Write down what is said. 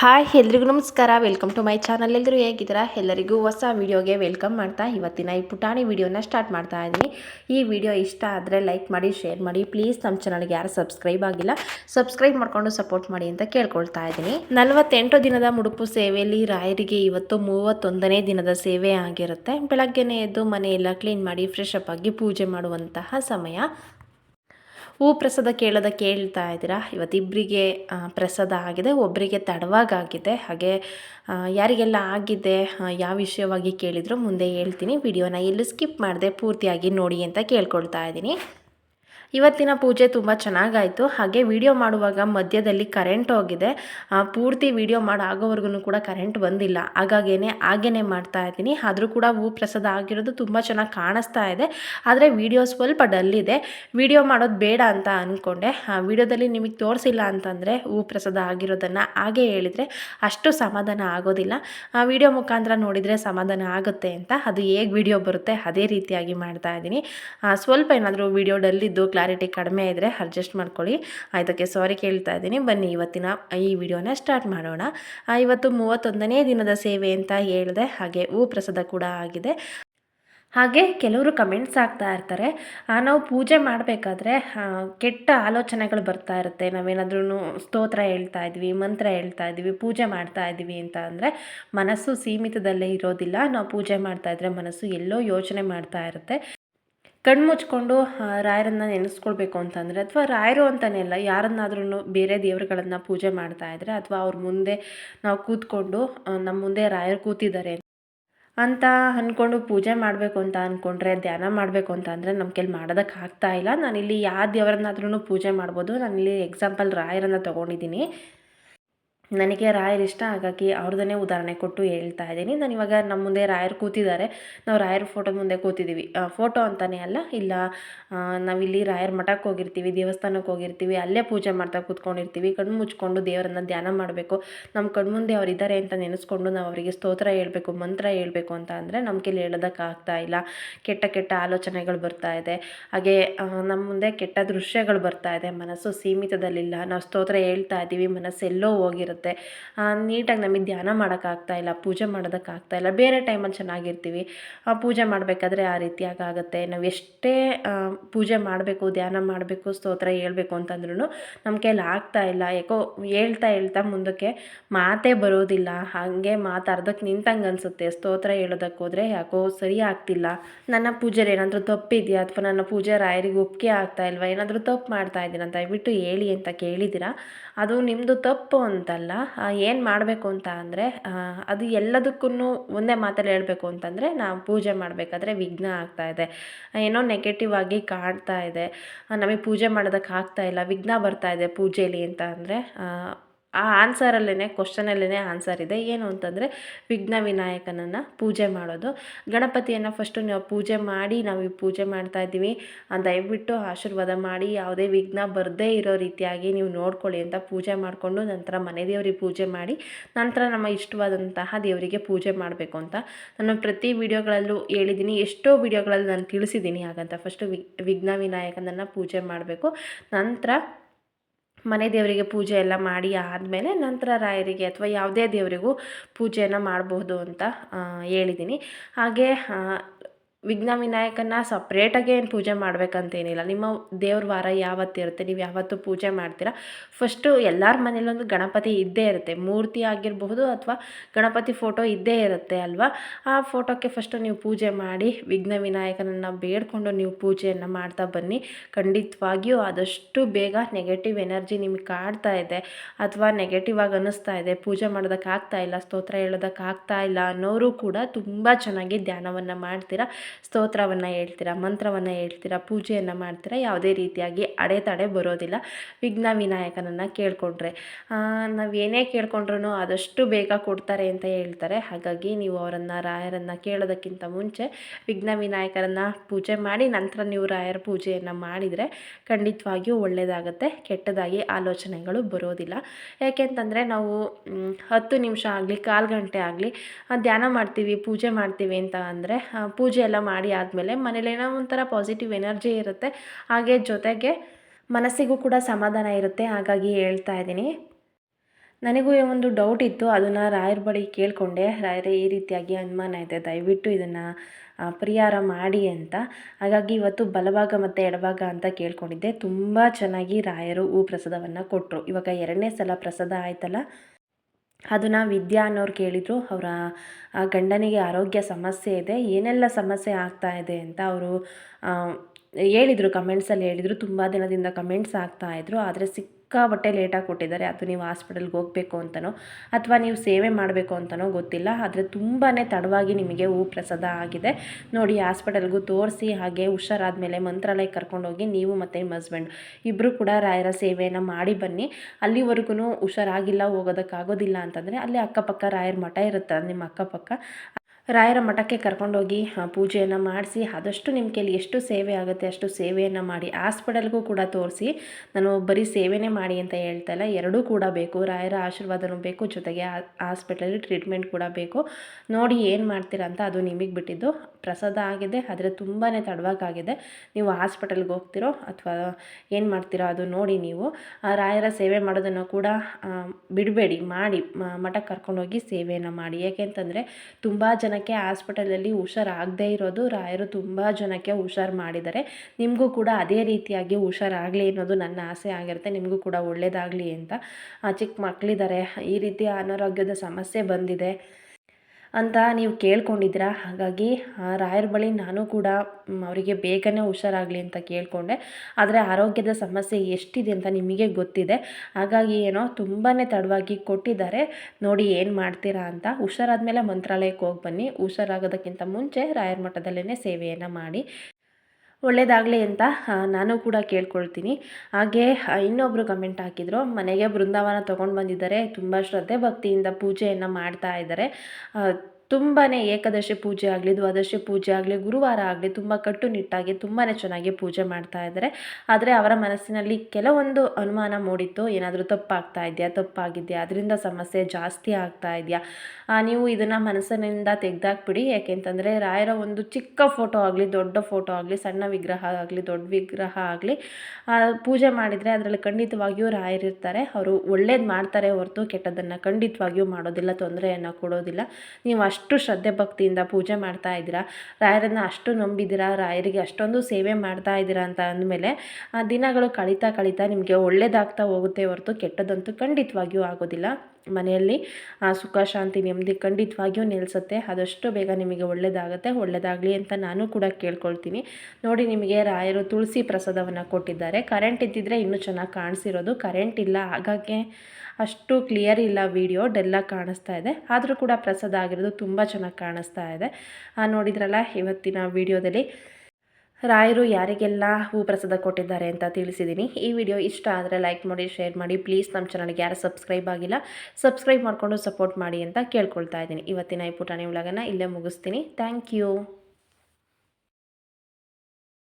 Hi, ಎಲ್ರಿಗೂ ನಮಸ್ಕಾರ. Welcome to my channel ಎಲ್ಲರೂ ಹೇಗಿದ್ದೀರಾ? ಎಲ್ಲರಿಗೂ ಹೊಸ ವೀಡಿಯೋಗೆ ವೆಲ್ಕಮ್ ಮಾಡ್ತಾ ಇವತ್ತಿನ ಈ ಪುಟಾಣಿ ವಿಡಿಯೋನ ಸ್ಟಾರ್ಟ್ ಮಾಡ್ತಾ ಇದ್ದೀನಿ ಈ ವಿಡಿಯೋ ಇಷ್ಟ ಆದರೆ ಲೈಕ್ ಮಾಡಿ ಶೇರ್ ಮಾಡಿ. ಪ್ಲೀಸ್ ನಮ್ಮ ಚಾನಲ್ಗೆ ಯಾರು ಸಬ್ಸ್ಕ್ರೈಬ್ ಆಗಿಲ್ಲ ಸಬ್ಸ್ಕ್ರೈಬ್ ಮಾಡಿಕೊಂಡು ಸಪೋರ್ಟ್ ಮಾಡಿ ಅಂತ ಕೇಳ್ಕೊಳ್ತಾ ಇದ್ದೀನಿ ನಲವತ್ತೆಂಟು ದಿನದ ಮುಡುಪು ಸೇವೆಯಲ್ಲಿ ರಾಯರಿಗೆ ಇವತ್ತು ಮೂವತ್ತೊಂದನೇ ದಿನದ ಸೇವೆ ಆಗಿರುತ್ತೆ. ಬೆಳಗ್ಗೆನೇ ಎದ್ದು ಮನೆಯೆಲ್ಲ ಕ್ಲೀನ್ ಮಾಡಿ ಫ್ರೆಶ್ ಅಪ್ ಆಗಿ ಪೂಜೆ ಮಾಡುವಂತಹ ಸಮಯ. ಹೂ ಪ್ರಸಾದ ಕೇಳೋದ ಕೇಳ್ತಾ ಇದ್ದೀರಾ? ಇವತ್ತಿಬ್ಬರಿಗೆ ಪ್ರಸಾದ ಆಗಿದೆ ಒಬ್ಬರಿಗೆ ತಡವಾಗಿದೆ ಹಾಗೆ ಯಾರಿಗೆಲ್ಲ ಆಗಿದೆ ಯಾವ ವಿಷಯವಾಗಿ ಕೇಳಿದ್ರು ಮುಂದೆ ಹೇಳ್ತೀನಿ. ವಿಡಿಯೋನ ಎಲ್ಲೂ ಸ್ಕಿಪ್ ಮಾಡಿದೆ ಪೂರ್ತಿಯಾಗಿ ನೋಡಿ ಅಂತ ಕೇಳ್ಕೊಳ್ತಾ ಇದ್ದೀನಿ. ಇವತ್ತಿನ ಪೂಜೆ ತುಂಬ ಚೆನ್ನಾಗಾಯಿತು. ಹಾಗೆ ವಿಡಿಯೋ ಮಾಡುವಾಗ ಮಧ್ಯದಲ್ಲಿ ಕರೆಂಟ್ ಹೋಗಿದೆ. ಪೂರ್ತಿ ವಿಡಿಯೋ ಮಾಡಿ ಆಗೋವರೆಗೂ ಕೂಡ ಕರೆಂಟ್ ಬಂದಿಲ್ಲ. ಹಾಗಾಗೇನೆ, ಹಾಗೇನೆ ಮಾಡ್ತಾ ಇದ್ದೀನಿ. ಆದರೂ ಕೂಡ ಹೂ ಪ್ರಸಾದ ಆಗಿರೋದು ತುಂಬ ಚೆನ್ನಾಗಿ ಕಾಣಿಸ್ತಾ ಇದೆ. ಆದರೆ ವಿಡಿಯೋ ಸ್ವಲ್ಪ ಡಲ್ಲಿದೆ ವಿಡಿಯೋ ಮಾಡೋದು ಬೇಡ ಅಂತ ಅಂದ್ಕೊಂಡೆ ವಿಡಿಯೋದಲ್ಲಿ ನಿಮಗೆ ತೋರಿಸಿಲ್ಲ ಅಂತಂದರೆ ಹೂ ಪ್ರಸಾದ ಆಗಿರೋದನ್ನು ಹಾಗೆ ಹೇಳಿದರೆ ಅಷ್ಟು ಸಮಾಧಾನ ಆಗೋದಿಲ್ಲ. ಆ ವಿಡಿಯೋ ಮುಖಾಂತರ ನೋಡಿದರೆ ಸಮಾಧಾನ ಆಗುತ್ತೆ ಅಂತ. ಅದು ಹೇಗೆ ವಿಡಿಯೋ ಬರುತ್ತೆ ಅದೇ ರೀತಿಯಾಗಿ ಮಾಡ್ತಾ ಇದ್ದೀನಿ. ಸ್ವಲ್ಪ ಏನಾದರೂ ವಿಡಿಯೋ ಡಲ್ಲಿದ್ದು ಕ್ಲಾರಿಟಿ ಕಡಿಮೆ ಇದ್ದರೆ ಅಡ್ಜಸ್ಟ್ ಮಾಡ್ಕೊಳ್ಳಿ. ಅದಕ್ಕೆ ಸಾರಿ ಕೇಳ್ತಾ ಇದ್ದೀನಿ. ಬನ್ನಿ, ಇವತ್ತಿನ ಈ ವಿಡಿಯೋನ ಸ್ಟಾರ್ಟ್ ಮಾಡೋಣ. ಇವತ್ತು ಮೂವತ್ತೊಂದನೇ ದಿನದ ಸೇವೆ ಅಂತ ಹೇಳಿದೆ. ಹಾಗೆ ಹೂ ಪ್ರಸಾದ ಕೂಡ ಆಗಿದೆ. ಹಾಗೆ ಕೆಲವರು ಕಮೆಂಟ್ಸ್ ಆಗ್ತಾ ಇರ್ತಾರೆ. ನಾವು ಪೂಜೆ ಮಾಡಬೇಕಾದ್ರೆ ಕೆಟ್ಟ ಆಲೋಚನೆಗಳು ಬರ್ತಾ ಇರುತ್ತೆ. ನಾವೇನಾದ್ರೂ ಸ್ತೋತ್ರ ಹೇಳ್ತಾ ಇದ್ವಿ, ಮಂತ್ರ ಹೇಳ್ತಾ ಇದ್ವಿ, ಪೂಜೆ ಮಾಡ್ತಾ ಇದ್ವಿ ಅಂತ ಅಂದರೆ ಮನಸ್ಸು ಸೀಮಿತದಲ್ಲೇ ಇರೋದಿಲ್ಲ. ನಾವು ಪೂಜೆ ಮಾಡ್ತಾ ಇದ್ರೆ ಮನಸ್ಸು ಎಲ್ಲೋ ಯೋಚನೆ ಮಾಡ್ತಾ ಇರುತ್ತೆ. ಕಣ್ಣು ಮುಚ್ಕೊಂಡು ಆ, ರಾಯರನ್ನ ನೆನೆಸ್ಕೊಳ್ಬೇಕು ಅಂತಂದರೆ ಅಥವಾ ರಾಯರು ಅಂತಲೇ ಅಲ್ಲ ಯಾರನ್ನಾದ್ರೂ ಬೇರೆ ದೇವರುಗಳನ್ನು ಪೂಜೆ ಮಾಡ್ತಾ ಇದ್ದರೆ ಅಥವಾ ಅವ್ರ ಮುಂದೆ ನಾವು ಕೂತ್ಕೊಂಡು ನಮ್ಮ ಮುಂದೆ ರಾಯರು ಕೂತಿದ್ದಾರೆ ಅಂತ ಅಂದ್ಕೊಂಡು ಪೂಜೆ ಮಾಡಬೇಕು ಅಂತ ಅಂದ್ಕೊಂಡ್ರೆ ಧ್ಯಾನ ಮಾಡಬೇಕು ಅಂತ ಅಂದರೆ ನಮ್ಮ ಕೈಲಿ ಮಾಡೋದಕ್ಕೆ ಆಗ್ತಾ ಇಲ್ಲ. ನಾನಿಲ್ಲಿ ಯಾವ ದೇವರನ್ನಾದ್ರೂ ಪೂಜೆ ಮಾಡ್ಬೋದು. ನಾನಿಲ್ಲಿ ಎಕ್ಸಾಂಪಲ್ ರಾಯರನ್ನು ತೊಗೊಂಡಿದ್ದೀನಿ. ನನಗೆ ರಾಯರು ಇಷ್ಟ, ಹಾಗಾಗಿ ಅವ್ರದ್ದನ್ನೇ ಉದಾಹರಣೆ ಕೊಟ್ಟು ಹೇಳ್ತಾ ಇದ್ದೀನಿ. ನಾನು ಇವಾಗ ನಮ್ಮ ಮುಂದೆ ರಾಯರು ಕೂತಿದ್ದಾರೆ. ನಾವು ರಾಯರ ಫೋಟೋ ಮುಂದೆ ಕೂತಿದ್ದೀವಿ. ಫೋಟೋ ಅಂತಲೇ ಅಲ್ಲ, ಇಲ್ಲ ನಾವಿಲ್ಲಿ ರಾಯರ ಮಠಕ್ಕೆ ಹೋಗಿರ್ತೀವಿ, ದೇವಸ್ಥಾನಕ್ಕೆ ಹೋಗಿರ್ತೀವಿ, ಅಲ್ಲೇ ಪೂಜೆ ಮಾಡ್ತಾ ಕೂತ್ಕೊಂಡಿರ್ತೀವಿ, ಕಣ್ಣು ಮುಚ್ಕೊಂಡು ದೇವರನ್ನ ಧ್ಯಾನ ಮಾಡಬೇಕು. ನಮ್ಮ ಕಣ್ಮುಂದೆ ಅವ್ರು ಇದ್ದಾರೆ ಅಂತ ನೆನೆಸ್ಕೊಂಡು ನಾವು ಅವರಿಗೆ ಸ್ತೋತ್ರ ಹೇಳಬೇಕು, ಮಂತ್ರ ಹೇಳಬೇಕು ಅಂತ ಅಂದರೆ ನಮ್ಮ ಕೈಲಿ ಹೇಳೋದಕ್ಕಾಗ್ತಾ ಇಲ್ಲ. ಕೆಟ್ಟ ಕೆಟ್ಟ ಆಲೋಚನೆಗಳು ಬರ್ತಾ ಇದೆ. ಹಾಗೆ ನಮ್ಮ ಮುಂದೆ ಕೆಟ್ಟ ದೃಶ್ಯಗಳು ಬರ್ತಾ ಇದೆ. ಮನಸ್ಸು ಸೀಮಿತದಲ್ಲಿಲ್ಲ. ನಾವು ಸ್ತೋತ್ರ ಹೇಳ್ತಾ ಇದ್ದೀವಿ ಮನಸ್ಸು ಎಲ್ಲೋ ಹೋಗಿರುತ್ತೆ ನೀಟಾಗಿ ನಮಗೆ ಧ್ಯಾನ ಮಾಡೋಕ್ಕಾಗ್ತಾ ಇಲ್ಲ, ಪೂಜೆ ಮಾಡೋದಕ್ಕಾಗ್ತಾ ಇಲ್ಲ, ಬೇರೆ ಟೈಮಲ್ಲಿ ಚೆನ್ನಾಗಿರ್ತೀವಿ. ಪೂಜೆ ಮಾಡಬೇಕಾದ್ರೆ ಆ ರೀತಿಯಾಗಿ ಆಗುತ್ತೆ. ನಾವು ಎಷ್ಟೇ ಪೂಜೆ ಮಾಡಬೇಕು, ಧ್ಯಾನ ಮಾಡಬೇಕು, ಸ್ತೋತ್ರ ಹೇಳಬೇಕು ಅಂತಂದ್ರೂ ನಮ್ಮ ಕೈಯಲ್ಲಿ ಆಗ್ತಾ ಇಲ್ಲ. ಯಾಕೋ ಹೇಳ್ತಾ ಹೇಳ್ತಾ ಮುಂದಕ್ಕೆ ಮಾತೇ ಬರೋದಿಲ್ಲ. ಹಾಗೆ ಮಾತಾಡ್ದಕ್ಕೆ ನಿಂತಂಗೆ ಅನಿಸುತ್ತೆ. ಸ್ತೋತ್ರ ಹೇಳೋದಕ್ಕೆ ಯಾಕೋ ಸರಿ ಆಗ್ತಿಲ್ಲ. ನನ್ನ ಪೂಜೆಲಿ ಏನಾದರೂ ತಪ್ಪಿದೆಯಾ? ಅಥವಾ ನನ್ನ ಪೂಜೆ ರಾಯರಿಗೆ ಒಪ್ಪಿಗೆ ಆಗ್ತಾ ಇಲ್ವಾ? ಏನಾದರೂ ತಪ್ಪು ಮಾಡ್ತಾ ಇದ್ದೀನ ದಯವಿಟ್ಟು ಹೇಳಿ ಅಂತ ಕೇಳಿದ್ದೀರಾ? ಅದು ನಿಮ್ಮದು ತಪ್ಪು ಅಂತಲ್ಲ. ಏನು ಮಾಡಬೇಕು ಅಂತ ಅಂದರೆ ಅದು ಎಲ್ಲದಕ್ಕೂ ಒಂದೇ ಮಾತಲ್ಲಿ ಹೇಳಬೇಕು ಅಂತಂದರೆ, ನಾವು ಪೂಜೆ ಮಾಡಬೇಕಾದ್ರೆ ವಿಘ್ನ ಆಗ್ತಾ ಇದೆ. ಏನೋ ನೆಗೆಟಿವ್ ಆಗಿ ಕಾಣ್ತಾ ಇದೆ. ನಮಗೆ ಪೂಜೆ ಮಾಡೋದಕ್ಕೆ ಆಗ್ತಾ ಇಲ್ಲ, ವಿಘ್ನ ಬರ್ತಾ ಇದೆ ಪೂಜೆಯಲ್ಲಿ ಅಂತ ಅಂದರೆ ಆ ಆನ್ಸರಲ್ಲೇ ಕ್ವಶನಲ್ಲೇ ಆನ್ಸರ್ ಇದೆ. ಏನು ಅಂತಂದರೆ, ವಿಘ್ನ ವಿನಾಯಕನನ್ನು ಪೂಜೆ ಮಾಡೋದು. ಗಣಪತಿಯನ್ನು ಫಸ್ಟು ನಾವು ಪೂಜೆ ಮಾಡಿ, ನಾವು ಈ ಪೂಜೆ ಮಾಡ್ತಾ ಇದ್ದೀವಿ ದಯವಿಟ್ಟು ಆಶೀರ್ವಾದ ಮಾಡಿ, ಯಾವುದೇ ವಿಘ್ನ ಬರದೇ ಇರೋ ರೀತಿಯಾಗಿ ನೀವು ನೋಡ್ಕೊಳ್ಳಿ ಅಂತ ಪೂಜೆ ಮಾಡಿಕೊಂಡು ನಂತರ ಮನೆ ದೇವರಿಗೆ ಪೂಜೆ ಮಾಡಿ, ನಂತರ ನಮ್ಮ ಇಷ್ಟವಾದಂತಹ ದೇವರಿಗೆ ಪೂಜೆ ಮಾಡಬೇಕು ಅಂತ. ನಾನು ಪ್ರತಿ ವಿಡಿಯೋಗಳಲ್ಲೂ ಹೇಳಿದ್ದೀನಿ. ಎಷ್ಟೋ ವಿಡಿಯೋಗಳಲ್ಲಿ ನಾನು ತಿಳಿಸಿದ್ದೀನಿ ಹಾಗಂತ. ಫಸ್ಟು ವಿಘ್ನ ವಿನಾಯಕನನ್ನು ಪೂಜೆ ಮಾಡಬೇಕು. ನಂತರ ಮನೆ ದೇವರಿಗೆ ಪೂಜೆ ಎಲ್ಲ ಮಾಡಿ ಆದಮೇಲೆ ನಂತರ ರಾಯರಿಗೆ ಅಥವಾ ಯಾವುದೇ ದೇವರಿಗೂ ಪೂಜೆಯನ್ನು ಮಾಡಬಹುದು ಅಂತ ಹೇಳಿದ್ದೀನಿ ಹಾಗೆ ವಿಘ್ನ ವಿನಾಯಕನ ಸಪ್ರೇಟಾಗಿ ಏನು ಪೂಜೆ ಮಾಡಬೇಕಂತೇನಿಲ್ಲ. ನಿಮ್ಮ ದೇವ್ರ ವಾರ ಯಾವತ್ತಿರುತ್ತೆ ನೀವು ಯಾವತ್ತು ಪೂಜೆ ಮಾಡ್ತೀರಾ? ಫಸ್ಟು ಎಲ್ಲರ ಮನೇಲೊಂದು ಗಣಪತಿ ಇದ್ದೇ ಇರುತ್ತೆ. ಮೂರ್ತಿ ಆಗಿರಬಹುದು ಅಥವಾ ಗಣಪತಿ ಫೋಟೋ ಇದ್ದೇ ಇರುತ್ತೆ ಅಲ್ವಾ? ಆ ಫೋಟೋಕ್ಕೆ ಫಸ್ಟು ನೀವು ಪೂಜೆ ಮಾಡಿ, ವಿಘ್ನ ವಿನಾಯಕನನ್ನು ಬೇಡಿಕೊಂಡು ನೀವು ಪೂಜೆಯನ್ನು ಮಾಡ್ತಾ ಬನ್ನಿ. ಖಂಡಿತವಾಗಿಯೂ ಆದಷ್ಟು ಬೇಗ ನೆಗೆಟಿವ್ ಎನರ್ಜಿ ನಿಮಗೆ ಕಾಡ್ತಾ ಇದೆ ಅಥವಾ ನೆಗೆಟಿವ್ ಆಗಿ ಅನ್ನಿಸ್ತಾ ಇದೆ, ಪೂಜೆ ಮಾಡೋದಕ್ಕೆ ಆಗ್ತಾ ಇಲ್ಲ, ಸ್ತೋತ್ರ ಹೇಳೋದಕ್ಕೆ ಆಗ್ತಾ ಇಲ್ಲ ಅನ್ನೋರು ಕೂಡ ತುಂಬ ಚೆನ್ನಾಗಿ ಧ್ಯಾನವನ್ನು ಮಾಡ್ತೀರಾ? ಸ್ತೋತ್ರವನ್ನು ಹೇಳ್ತೀರಾ, ಮಂತ್ರವನ್ನು ಹೇಳ್ತೀರಾ, ಪೂಜೆಯನ್ನು ಮಾಡ್ತೀರಾ, ಯಾವುದೇ ರೀತಿಯಾಗಿ ಅಡೆತಡೆ ಬರೋದಿಲ್ಲ. ವಿಘ್ನ ವಿನಾಯಕನನ್ನು ಕೇಳಿಕೊಂಡ್ರೆ. ನಾವು ಏನೇ ಕೇಳ್ಕೊಂಡ್ರೂ ಆದಷ್ಟು ಬೇಗ ಕೊಡ್ತಾರೆ ಅಂತ ಹೇಳ್ತಾರೆ. ಹಾಗಾಗಿ ನೀವು ಅವರನ್ನು, ರಾಯರನ್ನು ಕೇಳೋದಕ್ಕಿಂತ ಮುಂಚೆ ವಿಘ್ನ ವಿನಾಯಕರನ್ನು ಪೂಜೆ ಮಾಡಿ, ನಂತರ ನೀವು ರಾಯರ ಪೂಜೆಯನ್ನು ಮಾಡಿದರೆ ಖಂಡಿತವಾಗಿಯೂ ಒಳ್ಳೆಯದಾಗುತ್ತೆ ಕೆಟ್ಟದಾಗಿ ಆಲೋಚನೆಗಳು ಬರೋದಿಲ್ಲ. ಯಾಕೆಂತಂದರೆ ನಾವು ಹತ್ತು ನಿಮಿಷ ಆಗಲಿ ಕಾಲು ಗಂಟೆ ಆಗಲಿ ಧ್ಯಾನ ಮಾಡ್ತೀವಿ, ಪೂಜೆ ಮಾಡ್ತೀವಿ ಅಂತ ಅಂದರೆ ಪೂಜೆ ಎಲ್ಲ ಮಾಡಿ ಆದಮೇಲೆ ಮನೇಲಿ ಏನೋ ಒಂಥರ ಪಾಸಿಟಿವ್ ಎನರ್ಜಿ ಇರುತ್ತೆ. ಹಾಗೆ ಜೊತೆಗೆ ಮನಸ್ಸಿಗೂ ಕೂಡ ಸಮಾಧಾನ ಇರುತ್ತೆ. ಹಾಗಾಗಿ ಹೇಳ್ತಾ ಇದ್ದೀನಿ. ನನಗೂ ಒಂದು ಡೌಟ್ ಇತ್ತು. ಅದನ್ನು ರಾಯರ ಬಳಿ ಕೇಳಿಕೊಂಡೆ. ರಾಯರೇ, ಈ ರೀತಿಯಾಗಿ ಅನುಮಾನ ಇದೆ. ದಯವಿಟ್ಟು ಇದನ್ನು ಪರಿಹಾರ ಮಾಡಿ ಅಂತ. ಹಾಗಾಗಿ ಇವತ್ತು ಬಲಭಾಗ ಮತ್ತು ಎಡಭಾಗ ಅಂತ ಕೇಳ್ಕೊಂಡಿದ್ದೆ. ತುಂಬ ಚೆನ್ನಾಗಿ ರಾಯರು ಹೂ ಪ್ರಸಾದವನ್ನು ಕೊಟ್ಟರು ಇವಾಗ ಎರಡನೇ ಸಲ ಪ್ರಸಾದ ಆಯ್ತಲ್ಲ? ಅದನ್ನು ವಿದ್ಯಾ ಅನ್ನೋರು ಕೇಳಿದರು, ಅವರ ಗಂಡನಿಗೆ ಆರೋಗ್ಯ ಸಮಸ್ಯೆ ಇದೆ, ಏನೆಲ್ಲ ಸಮಸ್ಯೆ ಆಗ್ತಾ ಇದೆ ಅಂತ ಅವರು ಹೇಳಿದರು ಕಮೆಂಟ್ಸಲ್ಲಿ ಹೇಳಿದರು. ತುಂಬ ದಿನದಿಂದ ಕಮೆಂಟ್ಸ್ ಆಗ್ತಾಯಿದ್ರು ಆದರೆ ಸಿಕ್ ಸಿಕ್ಕಾಪಟ್ಟೆ ಲೇಟಾಗಿ ಕೊಟ್ಟಿದ್ದಾರೆ. ಅದು ನೀವು ಹಾಸ್ಪಿಟಲ್ಗೆ ಹೋಗಬೇಕು ಅಂತನೋ ಅಥವಾ ನೀವು ಸೇವೆ ಮಾಡಬೇಕು ಅಂತನೋ ಗೊತ್ತಿಲ್ಲ. ಆದರೆ ತುಂಬಾ ತಡವಾಗಿ ನಿಮಗೆ ಹೂ ಪ್ರಸಾದ ಆಗಿದೆ. ನೋಡಿ, ಹಾಸ್ಪಿಟಲ್ಗೂ ತೋರಿಸಿ, ಹಾಗೆ ಹುಷಾರಾದ ಮೇಲೆ ಮಂತ್ರಾಲಯಕ್ಕೆ ಕರ್ಕೊಂಡೋಗಿ ನೀವು ಮತ್ತು ನಿಮ್ಮ ಹಸ್ಬೆಂಡ್ ಇಬ್ಬರು ಕೂಡ ರಾಯರ ಸೇವೆಯನ್ನು ಮಾಡಿ ಬನ್ನಿ. ಅಲ್ಲಿವರೆಗೂ ಹುಷಾರಾಗಿಲ್ಲ, ಹೋಗೋದಕ್ಕಾಗೋದಿಲ್ಲ ಅಂತಂದರೆ ಅಲ್ಲಿ ಅಕ್ಕಪಕ್ಕ ರಾಯರ ಮಠ ಇರುತ್ತೆ ನಿಮ್ಮ ಅಕ್ಕಪಕ್ಕ. ರಾಯರ ಮಠಕ್ಕೆ ಕರ್ಕೊಂಡೋಗಿ ಪೂಜೆಯನ್ನು ಮಾಡಿಸಿ, ಆದಷ್ಟು ನಿಮ್ಮ ಕೈಲಿ ಎಷ್ಟು ಸೇವೆ ಆಗುತ್ತೆ ಅಷ್ಟು ಸೇವೆಯನ್ನು ಮಾಡಿ, ಹಾಸ್ಪಿಟಲ್ಗೂ ಕೂಡ ತೋರಿಸಿ, ನಾನು ಬರೀ ಸೇವೆನೇ ಮಾಡಿ ಅಂತ ಹೇಳ್ತಾ ಇಲ್ಲ, ಎರಡೂ ಕೂಡ ಬೇಕು, ರಾಯರ ಆಶೀರ್ವಾದನೂ ಬೇಕು, ಜೊತೆಗೆ ಹಾಸ್ಪಿಟಲಲ್ಲಿ ಟ್ರೀಟ್ಮೆಂಟ್ ಕೂಡ ಬೇಕು. ನೋಡಿ ಏನು ಮಾಡ್ತೀರಾ ಅಂತ ಅದು ನಿಮಗೆ ಬಿಟ್ಟಿದ್ದು. ಪ್ರಸಾದ ಆಗಿದೆ, ಆದರೆ ತುಂಬಾ ತಡವಾಗಿದೆ ನೀವು ಹಾಸ್ಪಿಟಲ್ಗೆ ಹೋಗ್ತಿರೋ ಅಥವಾ ಏನು ಮಾಡ್ತೀರೋ ಅದು ನೋಡಿ ನೀವು. ರಾಯರ ಸೇವೆ ಮಾಡೋದನ್ನು ಕೂಡ ಬಿಡಬೇಡಿ, ಮಾಡಿ ಮಠಕ್ಕೆ ಕರ್ಕೊಂಡೋಗಿ ಸೇವೆಯನ್ನು ಮಾಡಿ. ಯಾಕೆಂತಂದರೆ ತುಂಬ ಜನ ಜನಕ್ಕೆ ಹಾಸ್ಪಿಟಲಲ್ಲಿ ಹುಷಾರಾಗದೇ ಇರೋದು ರಾಯರು ತುಂಬ ಜನಕ್ಕೆ ಹುಷಾರು ಮಾಡಿದ್ದಾರೆ. ನಿಮಗೂ ಕೂಡ ಅದೇ ರೀತಿಯಾಗಿ ಹುಷಾರಾಗಲಿ ಅನ್ನೋದು ನನ್ನ ಆಸೆ ಆಗಿರುತ್ತೆ. ನಿಮಗೂ ಕೂಡ ಒಳ್ಳೆಯದಾಗಲಿ ಅಂತ. ಚಿಕ್ಕ ಮಕ್ಕಳಿದ್ದಾರೆ ಈ ರೀತಿ ಅನಾರೋಗ್ಯದ ಸಮಸ್ಯೆ ಬಂದಿದೆ. ಅಂತ ನೀವು ಕೇಳ್ಕೊಂಡಿದ್ದೀರಾ? ಹಾಗಾಗಿ ರಾಯರ ಬಳಿ ನಾನು ಕೂಡ ಅವರಿಗೆ ಬೇಗನೆ ಹುಷಾರಾಗಲಿ ಅಂತ ಕೇಳಿಕೊಂಡೆ. ಆದರೆ ಆರೋಗ್ಯದ ಸಮಸ್ಯೆ ಎಷ್ಟಿದೆ ಅಂತ ನಿಮಗೆ ಗೊತ್ತಿದೆ. ಹಾಗಾಗಿ ಏನೋ ತುಂಬಾ ತಡವಾಗಿ ಕೊಟ್ಟಿದ್ದಾರೆ. ನೋಡಿ ಏನು ಮಾಡ್ತೀರಾ ಅಂತ. ಹುಷಾರಾದ ಮೇಲೆ ಮಂತ್ರಾಲಯಕ್ಕೆ ಹೋಗಿ ಬನ್ನಿ. ಹುಷಾರಾಗೋದಕ್ಕಿಂತ ಮುಂಚೆ ರಾಯರ ಮಠದಲ್ಲೇ ಸೇವೆಯನ್ನು ಮಾಡಿ. ಒಳ್ಳೆಯದಾಗಲಿ ಅಂತ ನಾನು ಕೂಡ ಕೇಳ್ಕೊಳ್ತೀನಿ. ಹಾಗೆ ಇನ್ನೊಬ್ಬರು ಕಮೆಂಟ್ ಹಾಕಿದರು, ಮನೆಗೆ ಬೃಂದಾವನ ತೊಗೊಂಡು ಬಂದಿದ್ದಾರೆ, ತುಂಬ ಶ್ರದ್ಧೆ ಭಕ್ತಿಯಿಂದ ಪೂಜೆಯನ್ನು ಮಾಡ್ತಾ ಇದ್ದಾರೆ. ತುಂಬಾ ಏಕಾದಶಿ ಪೂಜೆ ಆಗಲಿ, ದ್ವಾದಶಿ ಪೂಜೆ ಆಗಲಿ, ಗುರುವಾರ ಆಗಲಿ ತುಂಬ ಕಟ್ಟುನಿಟ್ಟಾಗಿ ತುಂಬಾ ಚೆನ್ನಾಗಿ ಪೂಜೆ ಮಾಡ್ತಾ ಇದ್ದಾರೆ. ಆದರೆ ಅವರ ಮನಸ್ಸಿನಲ್ಲಿ ಕೆಲವೊಂದು ಅನುಮಾನ ಮೂಡಿತ್ತು. ಏನಾದರೂ ತಪ್ಪಾಗ್ತಾ ಇದೆಯಾ? ತಪ್ಪಾಗಿದೆಯಾ? ಅದರಿಂದ ಸಮಸ್ಯೆ ಜಾಸ್ತಿ ಆಗ್ತಾ ಇದೆಯಾ? ನೀವು ಇದನ್ನು ಮನಸ್ಸಿನಿಂದ ತೆಗೆದಾಕ್ಬಿಡಿ. ಯಾಕೆಂತಂದರೆ ರಾಯರ ಒಂದು ಚಿಕ್ಕ ಫೋಟೋ ಆಗಲಿ, ದೊಡ್ಡ ಫೋಟೋ ಆಗಲಿ, ಸಣ್ಣ ವಿಗ್ರಹ ಆಗಲಿ, ದೊಡ್ಡ ವಿಗ್ರಹ ಆಗಲಿ ಪೂಜೆ ಮಾಡಿದರೆ ಅದರಲ್ಲಿ ಖಂಡಿತವಾಗಿಯೂ ರಾಯರಿರ್ತಾರೆ ಅವರು ಒಳ್ಳೇದು ಮಾಡ್ತಾರೆ ಹೊರತು ಕೆಟ್ಟದನ್ನು ಖಂಡಿತವಾಗಿಯೂ ಮಾಡೋದಿಲ್ಲ, ತೊಂದರೆಯನ್ನು ಕೊಡೋದಿಲ್ಲ. ನೀವು ಅಷ್ಟು ಶ್ರದ್ಧೆ ಭಕ್ತಿಯಿಂದ ಪೂಜೆ ಮಾಡ್ತಾ ಇದ್ದೀರಾ? ರಾಯರನ್ನು ಅಷ್ಟು ನಂಬಿದ್ದೀರಾ? ರಾಯರಿಗೆ ಅಷ್ಟೊಂದು ಸೇವೆ ಮಾಡ್ತಾ ಇದ್ದೀರಾ ಅಂತ ಅಂದಮೇಲೆ, ಆ ದಿನಗಳು ಕಳೀತಾ ಕಳೀತಾ ನಿಮಗೆ ಒಳ್ಳೇದಾಗ್ತಾ ಹೋಗುತ್ತೆ ಹೊರತು ಕೆಟ್ಟದಂತೂ ಖಂಡಿತವಾಗಿಯೂ ಆಗೋದಿಲ್ಲ. ಮನೆಯಲ್ಲಿ ಸುಖ, ಶಾಂತಿ, ನೆಮ್ಮದಿ ಖಂಡಿತವಾಗಿಯೂ ನಿಲ್ಲಿಸುತ್ತೆ ಆದಷ್ಟು ಬೇಗ ನಿಮಗೆ ಒಳ್ಳೆಯದಾಗುತ್ತೆ ಒಳ್ಳೆಯದಾಗಲಿ ಅಂತ ನಾನು ಕೂಡ ಕೇಳ್ಕೊಳ್ತೀನಿ. ನೋಡಿ, ನಿಮಗೆ ರಾಯರು ತುಳಸಿ ಪ್ರಸಾದವನ್ನು ಕೊಟ್ಟಿದ್ದಾರೆ. ಕರೆಂಟ್ ಇದ್ದಿದ್ರೆ ಇನ್ನೂ ಚೆನ್ನಾಗಿ ಕಾಣಿಸಿರೋದು. ಕರೆಂಟ್ ಇಲ್ಲ. ಹಾಗಾಗಿ ಅಷ್ಟು ಕ್ಲಿಯರ್ ಇಲ್ಲ ವಿಡಿಯೋ ಡೆಲ್ಲ ಕಾಣಿಸ್ತಾ ಇದೆ. ಆದರೂ ಕೂಡ ಪ್ರಸಾದ ಆಗಿರೋದು ತುಂಬ ಚೆನ್ನಾಗಿ ಕಾಣಿಸ್ತಾ ಇದೆ. ನೋಡಿದ್ರಲ್ಲ, ಇವತ್ತಿನ ವಿಡಿಯೋದಲ್ಲಿ ರಾಯರು ಯಾರಿಗೆಲ್ಲ ಹೂ ಪ್ರಸಾದ ಕೊಟ್ಟಿದ್ದಾರೆ ಅಂತ ತಿಳಿಸಿದ್ದೀನಿ. ಈ ವಿಡಿಯೋ ಇಷ್ಟ ಆದರೆ ಲೈಕ್ ಮಾಡಿ ಶೇರ್ ಮಾಡಿ. ಪ್ಲೀಸ್ ನಮ್ಮ ಚಾನಲ್ಗೆ ಯಾರು ಸಬ್ಸ್ಕ್ರೈಬ್ ಆಗಿಲ್ಲ ಸಬ್ಸ್ಕ್ರೈಬ್ ಮಾಡಿಕೊಂಡು ಸಪೋರ್ಟ್ ಮಾಡಿ ಅಂತ ಕೇಳ್ಕೊಳ್ತಾ ಇದ್ದೀನಿ. ಇವತ್ತಿನ ಈ ಪುಟಾಣಿ ವ್ಲಾಗನ್ನು ಇಲ್ಲೇ ಮುಗಿಸ್ತೀನಿ. Thank you